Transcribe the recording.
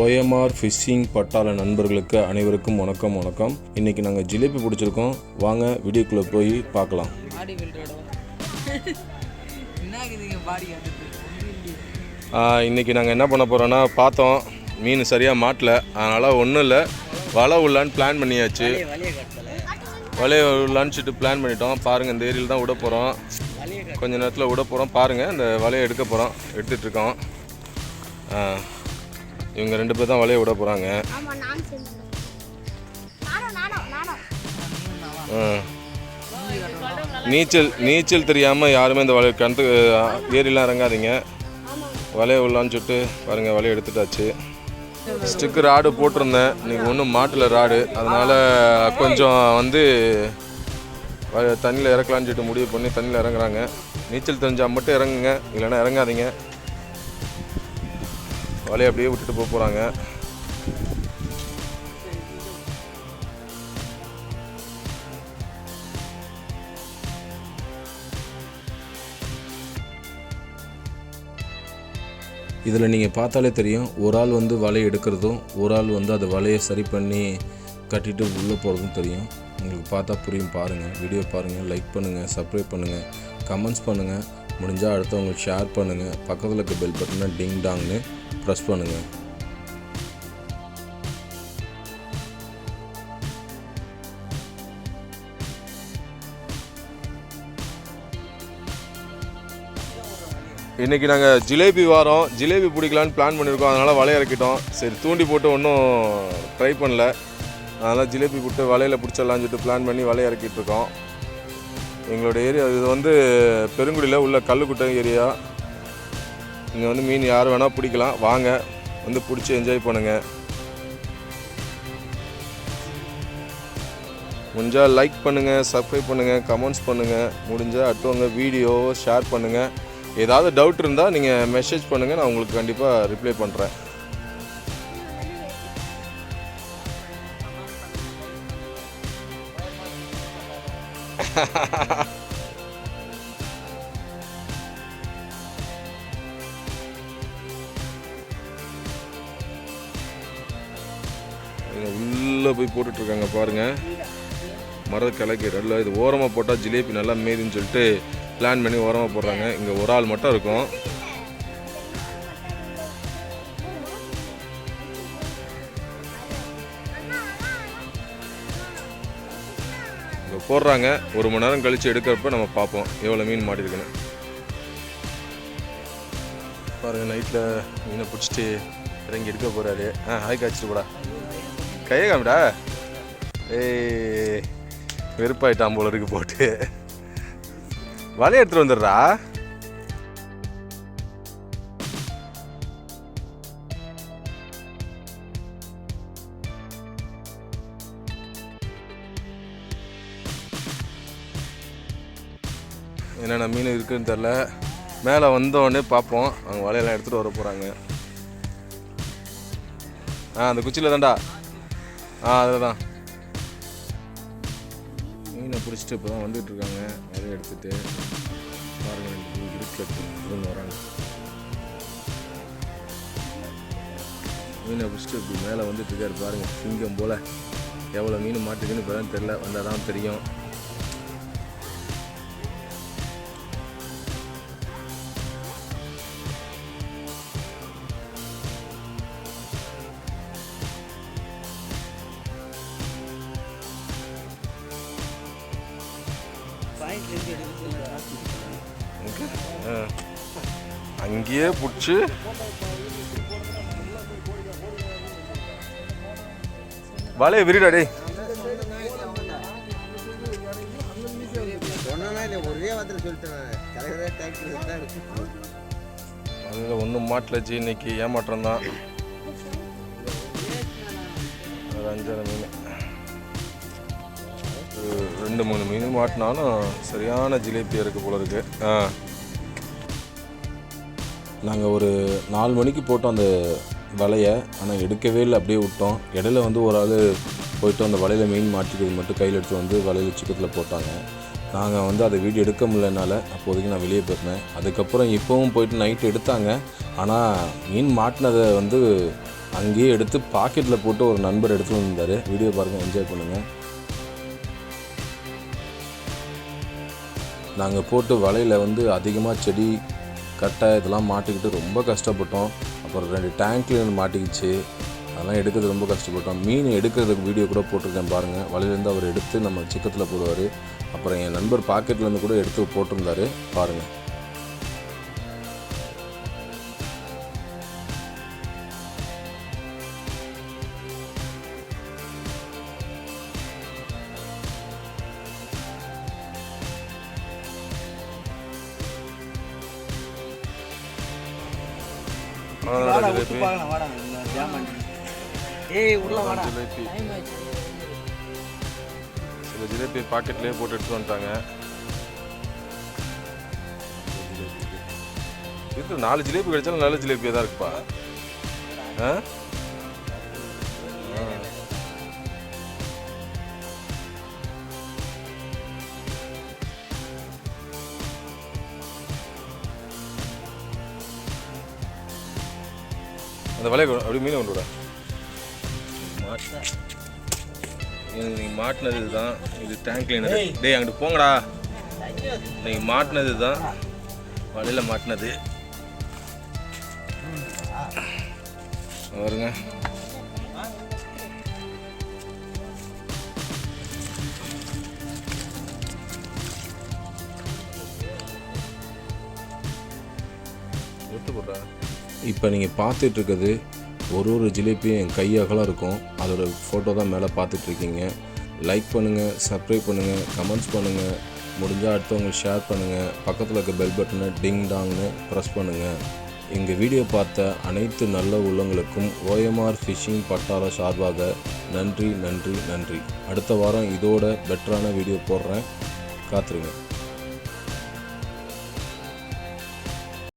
OMR fishing பட்டாள நண்பர்களுக்கு அனைவருக்கும் வணக்கம் வணக்கம். இன்னைக்கு நாங்கள் ஜிலேபி பிடிச்சிருக்கோம். வாங்க வீடியோக்குள்ளே போய் பார்க்கலாம். இன்னைக்கு நாங்கள் என்ன பண்ண போகிறோன்னா பார்த்தோம். மீன் சரியாக மாட்டல. அதனால் ஒன்றும் இல்லை. வலை உள்ளான்னு பிளான் பண்ணியாச்சு. வலிய உள்ளான்னு சொல்லிட்டு பிளான் பண்ணிட்டோம். பாருங்கள் இந்த ஏரியில் தான் விட போகிறோம் கொஞ்ச நேரத்தில் விட போகிறோம் பாருங்கள் இந்த வலையை எடுக்க போகிறோம் எடுத்துகிட்ருக்கோம் இவங்க ரெண்டு பேர் தான் வலையை விட போகிறாங்க நீச்சல் நீச்சல் தெரியாமல் யாருமே இந்த வலை கிணத்து ஏரிலாம் இறங்காதீங்க. வலையை உள்ளான்னு சொல்லிட்டு பாருங்கள் வலையை எடுத்துட்டாச்சு. ஸ்டிக்கு ராடு போட்டிருந்தேன். இன்னைக்கு ஒன்றும் மாட்டில் ராடு. அதனால் கொஞ்சம் வந்து தண்ணியில் இறக்கலான்னு சொல்லிட்டு முடிவு பண்ணி தண்ணியில் இறங்குறாங்க. நீச்சல் தெரிஞ்சால் மட்டும் இறங்குங்க. இல்லைன்னா இறங்காதீங்க. வலையை அப்படியே விட்டுட்டு போக போகிறாங்க இதில் நீங்கள் பார்த்தாலே தெரியும் ஒரு ஆள் வந்து வலையை எடுக்கிறதும் ஒரு ஆள் வந்து அதை வலையை சரி பண்ணி கட்டிட்டு உள்ளே போகிறதும் தெரியும். உங்களுக்கு பார்த்தா புரியும். பாருங்கள் வீடியோ பாருங்கள் லைக் பண்ணுங்கள் சப்ஸ்கிரைப் பண்ணுங்கள் கமெண்ட்ஸ் பண்ணுங்கள் முடிஞ்சால் அடுத்தவங்களுக்கு ஷேர் பண்ணுங்கள் பக்கத்தில் இருக்க பெல் பட்டனை டிங் டாங்னு ப்ரெஸ் பண்ணுங்கள் இன்றைக்கி நாங்கள் ஜிலேபி வாரோம். ஜிலேபி பிடிக்கலான்னு பிளான் பண்ணியிருக்கோம் அதனால் வலையை இறக்கிட்டோம். சரி தூண்டி போட்டு ஒன்றும் ட்ரை பண்ணல. அதனால் ஜிலேபி போட்டு வலையில் பிடிச்சிடலான்னு சொல்லிட்டு பிளான் பண்ணி வலையை இறக்கிட்டு இருக்கோம். எங்களோட ஏரியா இது வந்து பெருங்குடியில் உள்ள கல்லுக்குட்டை ஏரியா இங்கே வந்து மீன் யார் வேணால் பிடிக்கலாம். வாங்க. வந்து பிடிச்சி என்ஜாய் பண்ணுங்கள் முடிஞ்சால் லைக் பண்ணுங்கள் சப்ஸ்கிரைப் பண்ணுங்கள் கமெண்ட்ஸ் பண்ணுங்கள் முடிஞ்சால் அடுத்தவங்க வீடியோ ஷேர் பண்ணுங்கள் ஏதாவது டவுட் இருந்தால் நீங்கள் மெசேஜ் பண்ணுங்கள் நான் உங்களுக்கு கண்டிப்பாக ரிப்ளை பண்ணுறேன் உள்ளே போய் போட்டுட்ருக்காங்க பாருங்கள் மர கிழக்கு நல்லா இது ஓரமாக போட்டால் ஜிலேபி நல்லா மேதுன்னு சொல்லிட்டு பிளான் பண்ணி ஓரமாக போடுறாங்க. இங்கே ஒரு ஆள் மட்டும் இருக்கும். இங்கே போடுறாங்க. ஒரு மணி நேரம் கழித்து எடுக்கிறப்ப நம்ம பார்ப்போம் எவ்வளோ மீன் மாட்டிருக்குன்னு பாருங்கள் நைட்டில் மீனை பிடிச்சிட்டு இறங்கி எடுக்க போகிறாரு ஆ ஹாய் காய்ச்சிட்டு போடா. கையை காமிடா ஏய் வெறுப்பாயிட்டான் போல இருக்கு போட்டு. வலையை எடுத்துட்டு வந்துடுறா. என்னென்ன மீன் இருக்குன்னு தெரில மேலே வந்தோடனே பார்ப்போம். அவங்க வலையெல்லாம் எடுத்துகிட்டு வர போகிறாங்க ஆ அந்த குச்சியில் தான்டா. ஆ அதில் தான் மீனை பிடிச்சிட்டு இப்போ தான் வந்துட்டுருக்காங்க அதை எடுத்துகிட்டு பாருங்கள் பாருங்க வராங்க. மீனை பிடிச்சிட்டு இப்படி மேலே வந்துட்டுருக்காரு பாருங்கள் சிங்கம் போல். எவ்வளோ மீன் மாட்டுக்குன்னு இப்போ தான் தெரில வந்தால் தான் தெரியும். அங்கேயே பிடிச்சி. வலையை விரிடா தான் அதில் ஒன்றும் மாட்டலச்சு இன்னைக்கு ஏமாற்றம் தான் அஞ்சரை மீன். ரெண்டு மூணு மீன் மாட்டினாலும் சரியான ஜிலேபி இருக்கு போல இருக்கு. ஆ. நாங்கள் ஒரு நாலு மணிக்கு போட்டோம் அந்த வலையை. ஆனால் எடுக்கவே இல்லை அப்படியே விட்டோம். இடையில வந்து ஒரு ஆள் போயிட்டு அந்த வலையில் மீன் மாட்டிக்கிறது மட்டும் கையில் எடுத்து வந்து வலையில் சிக்கத்தில் போட்டாங்க. நாங்கள் வந்து அதை வீடியோ எடுக்க முடியலனால அப்போதைக்கு நான் வெளியே போயிருந்தேன். அதுக்கப்புறம் இப்போவும் போயிட்டு நைட்டு எடுத்தாங்க. ஆனால் மீன் மாட்டினதை வந்து அங்கேயே எடுத்து பாக்கெட்டில் போட்டு ஒரு நண்பர் எடுத்து வந்தார் வீடியோ பாருங்கள் என்ஜாய் பண்ணுங்கள் நாங்கள் போட்டு வலையில் வந்து அதிகமாக செடி கட்டை இதெல்லாம் மாட்டிக்கிட்டு ரொம்ப கஷ்டப்பட்டோம். அப்புறம் ரெண்டு டேங்க்ல மாட்டிக்கிச்சு. அதெல்லாம் எடுக்கிறது ரொம்ப கஷ்டப்பட்டோம். மீன் எடுக்கிறதுக்கு வீடியோ கூட போட்டிருக்கேன் பாருங்கள் வலையிலேருந்து அவர் எடுத்து நம்ம சிக்கத்தில் போடுவார். அப்புறம் என் நண்பர் பாக்கெட்லேருந்து கூட எடுத்து போட்டிருந்தாரு. பாருங்கள் வாடா விட்டு பார்க்கலாம் வாடா ஜாமான் ஏய் உள்ள வாடா ஜிலேபி. பாக்கெட்லேயே போட்டு எடுத்து வந்துட்டாங்க. இருக்கு நாலு ஜிலேபி கிடைச்சாலும் நல்ல ஜிலேபியாக தான் இருக்குப்பா. ஆ. அந்த வலையை அப்படியே மீனை கொண்டு விட இது நீங்கள் மாட்டினது இதுதான் இது டேங்க் கிளீனர் டேய் அங்கிட்டு போங்கடா. நீங்கள் மாட்டினது இதுதான் வலையில் மாட்டினது. வருங்க. இப்போ நீங்கள் பார்த்துட்ருக்கிறது ஒரு ஒரு ஜிலேபியும் என் கை இருக்கும். அதோட ஃபோட்டோ தான் மேலே பார்த்துட்ருக்கீங்க. லைக் பண்ணுங்கள் சப்ஸ்கிரைப் பண்ணுங்கள் கமெண்ட்ஸ் பண்ணுங்கள் முடிஞ்சால் அடுத்தவங்களுக்கு ஷேர் பண்ணுங்கள் பக்கத்தில் இருக்க பெல் பட்டனை டிங் டாங்னு ப்ரெஸ் பண்ணுங்கள் எங்கள் வீடியோ பார்த்த அனைத்து நல்ல உள்ளங்களுக்கும் ஓஎம்ஆர் ஃபிஷிங் பட்டாள சார்பாக நன்றி நன்றி நன்றி. அடுத்த வாரம் இதோட பெட்டரான வீடியோ போடுறேன். காத்துருங்க.